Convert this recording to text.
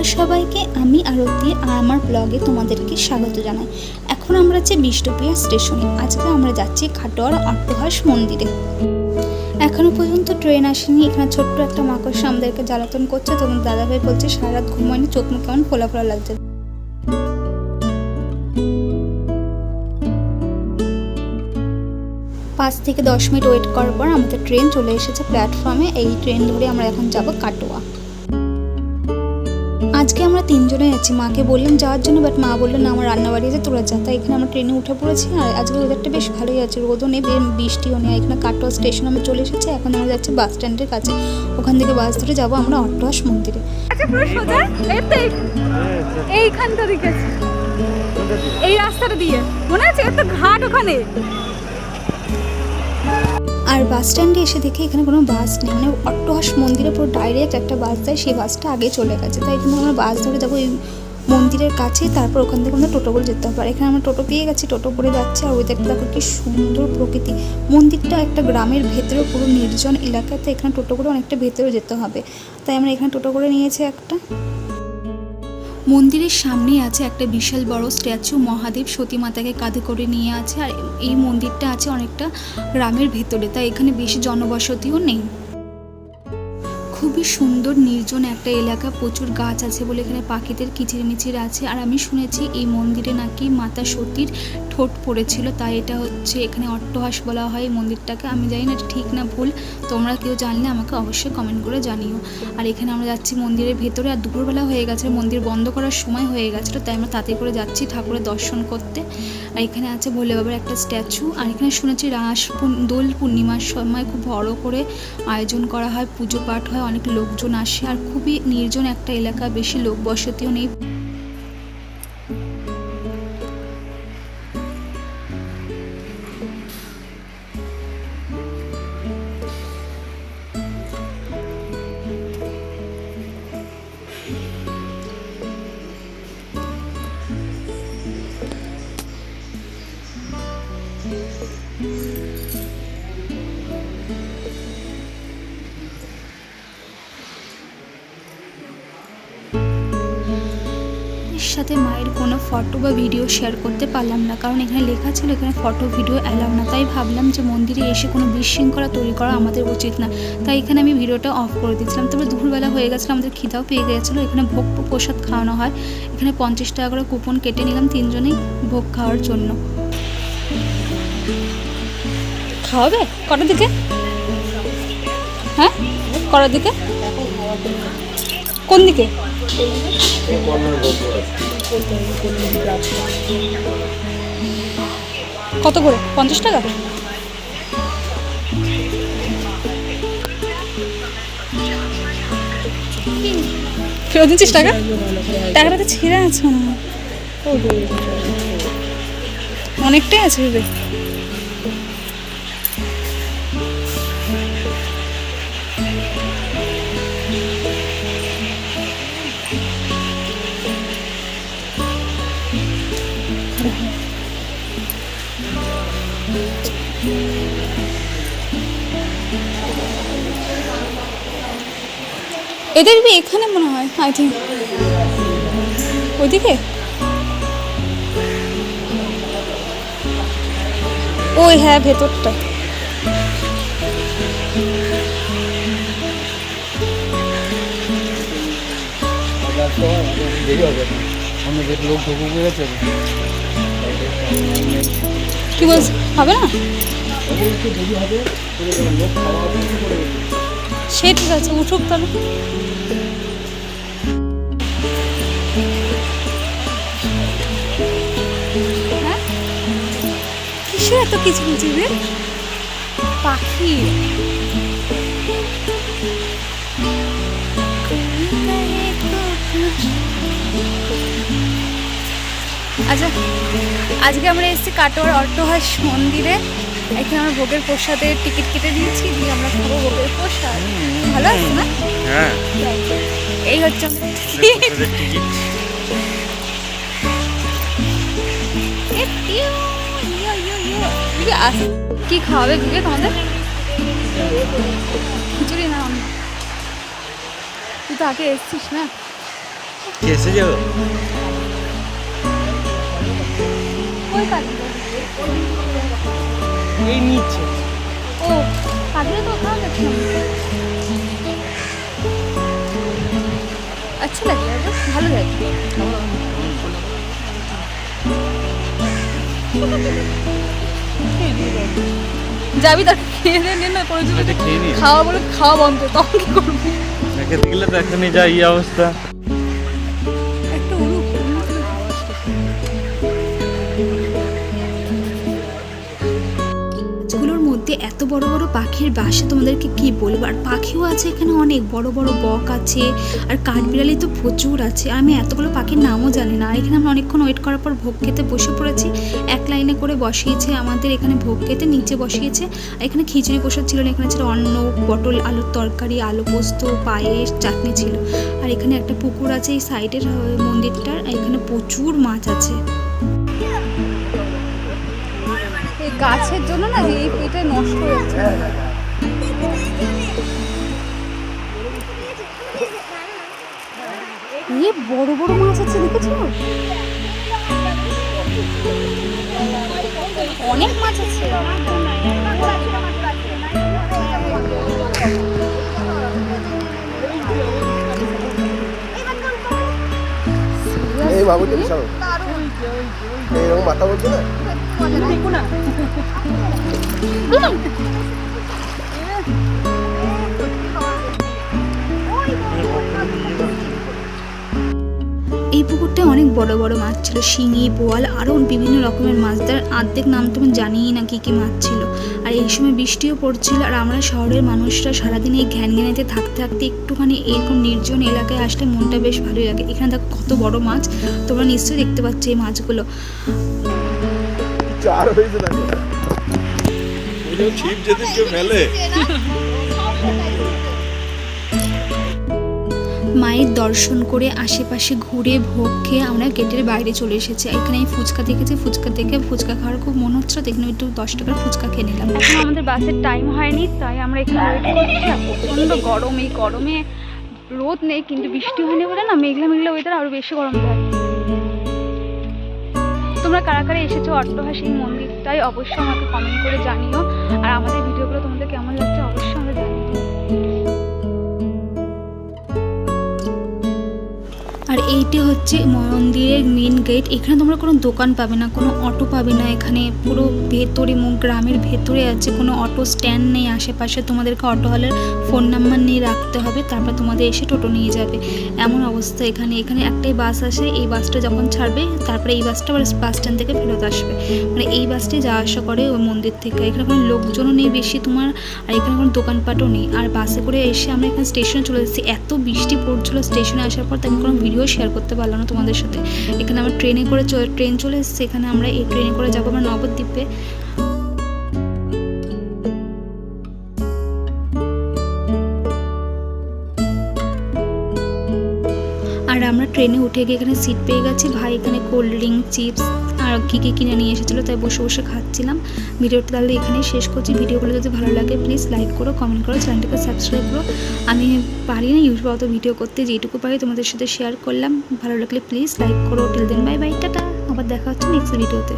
Hello সবাইকে, আমি আরতি আর আমার ব্লগে তোমাদেরকে স্বাগত জানাই। এখন আমরা আছি বিষ্ণুপ্রিয়া স্টেশনে, আজকে আমরা যাচ্ছি খাটোয়ার অট্টহাস মন্দিরে। এখনও পর্যন্ত ট্রেন আসেনি, এখানে ছোট্ট একটা মাকড়সা আমাদেরকে জ্বালাতন করছে তোমার দাদাভাই বলছে সারা রাত ঘুমায়নি, চোখ মুখ কেমন ফোলা ফোলা লাগছে। পাঁচ থেকে দশ মিনিট ওয়েট করার পর আমাদের ট্রেন চলে এসেছে প্ল্যাটফর্মে, এই ট্রেন ধরে আমরা এখন যাব কাটোয়া। আজকে আমরা তিনজনে আছি। মাকে বললাম যাওয়ার জন্য বাট মা বলল, না, আমার রান্নাবাড়ি আছে তোরা যা। তাই এখানে আমরা ট্রেনে উঠে পড়েছি, আর আজকে ওয়েদারটা বেশ ভালোই আছে। রোদও নেই বৃষ্টিও নেই। এখানে কাটোয়া স্টেশন আমরা চলে এসেছি, এখন আমরা যাচ্ছি বাস স্ট্যান্ডের কাছে। ওখান থেকে বাস ধরে যাব আমরা অট্টহাস মন্দিরে। আচ্ছা এইখানটা দিকে। এই রাস্তাটা দিয়ে। মনে আছে? একটা ঘাট ওখানে। আর বাস স্ট্যান্ডে এসে দেখি এখানে কোনো বাস নেই। মানে অট্টহাস মন্দিরে পুরো ডাইরেক্ট একটা বাস যায়, সেই বাসটা আগে চলে গেছে। তাই এখানে আমরা বাস ধরে যাব এই মন্দিরের কাছে, তারপর ওখান থেকে আমরা টোটো করে যেতে হবে। আর এখানে আমরা টোটো পেয়ে গেছি, টোটো করে যাচ্ছি, আর ওইদিকটা দেখো কি সুন্দর প্রকৃতি। মন্দিরটা একটা গ্রামের ভেতরে পুরো নির্জন এলাকাতে এখানে টোটো করে অনেকটা ভেতরে যেতে হবে। তাই আমরা এখানে টোটো করে নিয়েছি একটা। মন্দিরের সামনে আছে একটা বিশাল বড় স্ট্যাচু। মহাদেব সতী মাতাকে কাঁধে করে নিয়ে আছে আর এই মন্দিরটা আছে অনেকটা গ্রামের ভেতরে, তাই এখানে বেশি জনবসতিও নেই। খুবই সুন্দর, নির্জন একটা এলাকা। প্রচুর গাছ আছে বলে এখানে পাখিদের কিচিরমিচির আছে। আর আমি শুনেছি এই মন্দিরে নাকি মাতা সতীর ঠোঁট পড়েছিল, তাই এটা হচ্ছে এখানে অট্টহাস বলা হয় এই মন্দিরটাকে। আমি জানি না ঠিক না ভুল, তোমরা কেউ জানলে আমাকে অবশ্যই কমেন্ট করে জানিও। আর এখানে আমরা যাচ্ছি মন্দিরের ভেতরে, আর দুপুরবেলা হয়ে গেছে, মন্দির বন্ধ করার সময় হয়ে গেছিল, তাই আমরা তাতে করে যাচ্ছি ঠাকুরের দর্শন করতে। আর এখানে আছে ভোলে বাবার একটা স্ট্যাচু, আর এখানে শুনেছি রাস দোল পূর্ণিমার সময় খুব বড় করে আয়োজন করা হয়, পুজো পাঠ হয়, অনেক লোকজন আসে আর খুবই নির্জন একটা এলাকা বেশি লোক বসতিও নেই। সাথে মায়ের কোনো ফটো বা ভিডিও শেয়ার করতে পারলাম না। কারণ এখানে লেখা ছিল, এখানে ফটো ভিডিও অ্যালাউ না। তাই ভাবলাম যে মন্দিরে এসে কোনো বিশৃঙ্খলা তৈরি করা আমাদের উচিত না। তাই এখানে আমি ভিডিওটা অফ করে দিয়েছিলাম। তারপরে দুপুরবেলা হয়ে গেছিল, আমাদের খিদাও পেয়ে গেছিল। এখানে ভোগ প্রসাদ খাওয়ানো হয়। এখানে পঞ্চাশ টাকা করে কুপন কেটে নিলাম তিনজনেই ভোগ খাওয়ার জন্য। খাওয়াবে? কটার দিকে? হ্যাঁ? কটার দিকে? কোন দিকে? কত করে? পঞ্চাশ টাকা? ফেরত দিচ্ছিস টাকা? টাকাটা তো ছেঁড়ে আছে। অনেকটাই আছে এদের বি এখানে মনে হয় আই থিঙ্ক ওইদিকে? ওই হ্যাঁ ভেতরটা। আমাদের লোক ঢুকে গেছে। কি বলছ? হবে না? সে ঠিক আছে উঠুক তাহলে। হ্যাঁ? এত কিছু কিছু পাখি। আচ্ছা আজকে আমরা এসেছি কাটোয়ার অট্টহাস মন্দিরে। এখানে আমরা ভোগের প্রসাদের টিকিট কেটে দিয়েছি দিয়ে আমরা খাব ভোগের প্রসাদ। ভালো আছে না? হ্যাঁ। এই হচ্ছে কি খাওয়াবে দিদি তোমাদের? খিচুড়ি না তুই তো আগে এসছিস না? এসে যাব এই ও তো ওখানে আচ্ছা লাগে ভালো লাগে যাবি তাকে খেয়ে নে না করে খাওয়া বলে খাওয়া বন্ধ তখন কি করবি? দেখলে তো এখনই যা এই অবস্থা। এত বড় বড় পাখির বাসা তোমাদেরকে কি বলব? আর পাখিও আছে এখানে অনেক, বড় বড় বক আছে, আর কাঠবিড়ালি তো প্রচুর আছে। আমি এতগুলো পাখির নামও জানি না। এখানে আমরা অনেকক্ষণ ওয়েট করার পর ভোগ খেতে বসে পড়েছি। এক লাইনে করে বসিয়েছে আমাদের এখানে ভোগ খেতে, নিচে বসিয়েছে। আর এখানে খিচুড়ি প্রসাদ ছিল না, এখানে ছিল অন্ন, পটল, আলুর তরকারি, আলু পোস্ত, পায়েস, চাটনি ছিল। আর এখানে একটা পুকুর আছে এই সাইডের মন্দিরটার। এখানে প্রচুর মাছ আছে। গাছের জন্য না এই এটা নষ্ট হয়ে যাচ্ছে এ বড় বড় মাছ আছে, দেখেছ? অনেক মাছ আছে। এই বাবুকে বিশাল এইরকম মাথা বলছে না? এই পুকুরটায় অনেক বড় বড় মাছ ছিল, শিঙি, বোয়াল আরও বিভিন্ন রকমের মাছ। তার অর্ধেক নাম তো জানিই না কী কী মাছ ছিল। আর এই সময় বৃষ্টিও পড়ছিল আর আমরা শহরের মানুষরা সারাদিন এই ঘ্যান ঘ্যানেতে থাকতে থাকতে একটুখানি এরকম নির্জন এলাকায় আসলে মনটা বেশ ভালোই লাগে। এখানে দেখো কত বড় মাছ, তোমরা নিশ্চয়ই দেখতে পাচ্ছ এই মাছগুলো। চার হয়েছে ছিপ মায়ের দর্শন করে আশেপাশে ঘুরে ভোগ খেয়ে আমরা গেটের বাইরে চলে এসেছি। এখানে আমি ফুচকা দেখেছি, ফুচকা দেখে ফুচকা খাওয়ার খুব মন হচ্ছিল এখানে একটু দশ টাকার ফুচকা খেয়ে নিলাম। এখন আমাদের বাসের টাইম হয়নি, তাই আমরা এখানে প্রচণ্ড গরম, এই গরমে রোদ নেই, কিন্তু বৃষ্টি হয়নি বলে না মেঘলা মেঘলা ওয়েদার আরও বেশি গরম থাকে তোমরা কারা কারা এসেছ অট্টহাসী মন্দিরটাই অবশ্যই আমাকে কমেন্ট করে জানিও। আর আমাদের ভিডিওগুলো তোমাদের কেমন লাগছে অবশ্যই আর এইটি হচ্ছে মন্দিরের মেন গেট এখানে তোমরা কোনো দোকান পাবে না, কোনো অটো পাবে না। এখানে পুরো ভেতরে গ্রামের ভেতরে আছে, কোনো অটো স্ট্যান্ড নেই। আশেপাশে তোমাদেরকে অটোওয়ালার ফোন নাম্বার নিয়ে রাখতে হবে, তারপর তোমাদের এসে টোটো নিয়ে যাবে। এমন অবস্থা এখানে। এখানে একটাই বাস আসে, এই বাসটা যখন ছাড়বে, তারপরে এই বাসটা আবার বাস স্ট্যান্ড থেকে ফেরত আসবে। মানে এই বাসটি যাওয়া আসা করে ওই মন্দির থেকে। এখানে কোনো লোকজনও নেই বেশি তোমার, আর এখানে কোনো দোকানপাটও নেই। আর বাসে করে এসে আমরা এখানে স্টেশনে চলে এসেছি। এত বৃষ্টি পড়ছিল স্টেশনে আসার পর তো আমি কোনো ভিডিও শেয়ার করতে পারলাম না তোমাদের সাথে। এখানে আমরা ট্রেনে করে ট্রেন চলে এসেছি। এখানে আমরা এই ট্রেনে করে যাব। আমরা নবদ্বীপে। ট্রেনে উঠে গিয়ে এখানে সিট পেয়ে গেছি। ভাই এখানে কোল্ড ড্রিঙ্ক চিপস আর কী কী কিনে নিয়ে এসেছিল তাই বসে বসে খাচ্ছিলাম। ভিডিওটা তাহলে এখানেই শেষ করছি। ভিডিওগুলো যদি ভালো লাগে প্লিজ লাইক করো কমেন্ট করো চ্যানেলটাকে সাবস্ক্রাইব করো। আমি পারি না ইউটিউবে অত ভিডিও করতে যেটুকু পারি তোমাদের সাথে শেয়ার করলাম। ভালো লাগলে প্লিজ লাইক করো। Till then bye bye tata. আবার দেখা হচ্ছে নেক্সট ভিডিওতে